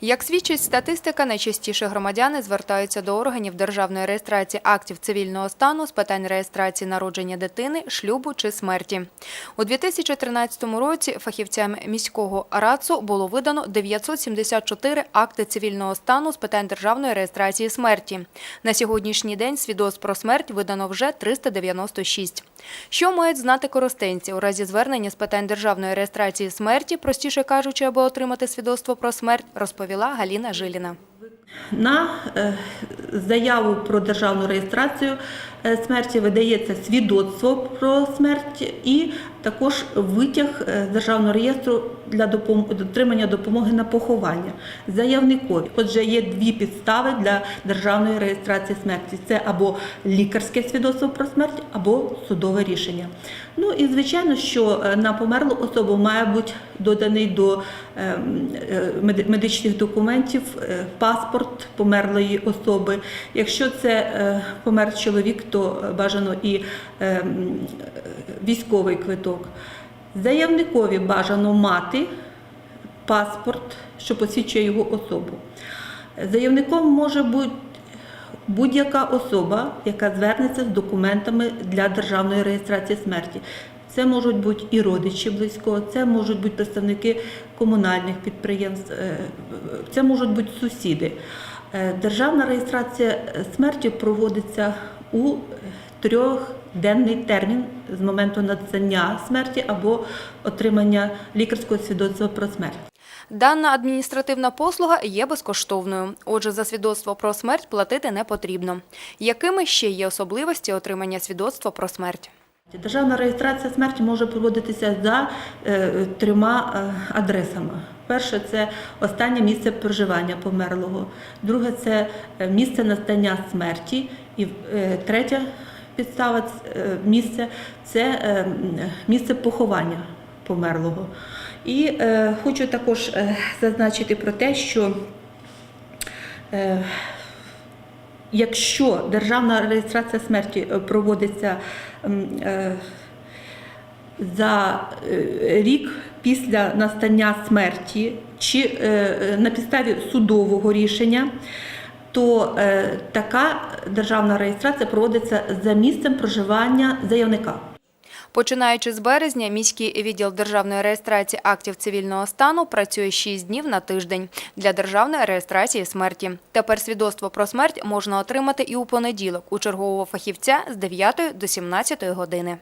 Як свідчить статистика, найчастіше громадяни звертаються до органів державної реєстрації актів цивільного стану з питань реєстрації народження дитини, шлюбу чи смерті. У 2013 році фахівцям міського РАЦУ було видано 974 акти цивільного стану з питань державної реєстрації смерті. На сьогоднішній день свідоцтв про смерть видано вже 396. Що мають знати користенці у разі звернення з питань державної реєстрації смерті, простіше кажучи, аби отримати свідоцтво про смерть, розповіла Галіна Жиліна. На е, заяву про державну реєстрацію е, смерті видається свідоцтво про смерть і також витяг е, з державного реєстру для отримання допомоги на поховання заявникові. Отже, є дві підстави для державної реєстрації смерті: це або лікарське свідоцтво про смерть, або судове рішення. Ну і звичайно, що на померлу особу має бути доданий до е, м, е, меди- медичних документів паспорт померлої особи. Якщо це е, помер чоловік, то е, бажано і е, військовий квиток. Заявникові бажано мати паспорт, що посвідчує його особу. Заявником може бути будь-яка особа, яка звернеться з документами для державної реєстрації смерті. Це можуть бути і родичі близького, це можуть бути представники комунальних підприємств, е, це можуть бути сусіди. Е, Державна реєстрація смерті проводиться у трьохденний термін з моменту надання смерті або отримання лікарського свідоцтва про смерть. Дана адміністративна послуга є безкоштовною, отже, за свідоцтво про смерть платити не потрібно. Якими ще є особливості отримання свідоцтва про смерть? Державна реєстрація смерті може проводитися за е, трьома е, адресами. Перше це останнє місце проживання померлого, друге це е, місце настання смерті, і третя підстава місце це місце поховання померлого. І хочу також зазначити про те, що Якщо державна реєстрація смерті е, проводиться е, за е, рік після настання смерті чи на підставі судового рішення, то така державна реєстрація проводиться за місцем проживання заявника. Починаючи з березня, міський відділ державної реєстрації актів цивільного стану працює 6 днів на тиждень для державної реєстрації смерті. Тепер свідоцтво про смерть можна отримати і у понеділок у чергового фахівця з 9 до 17 години.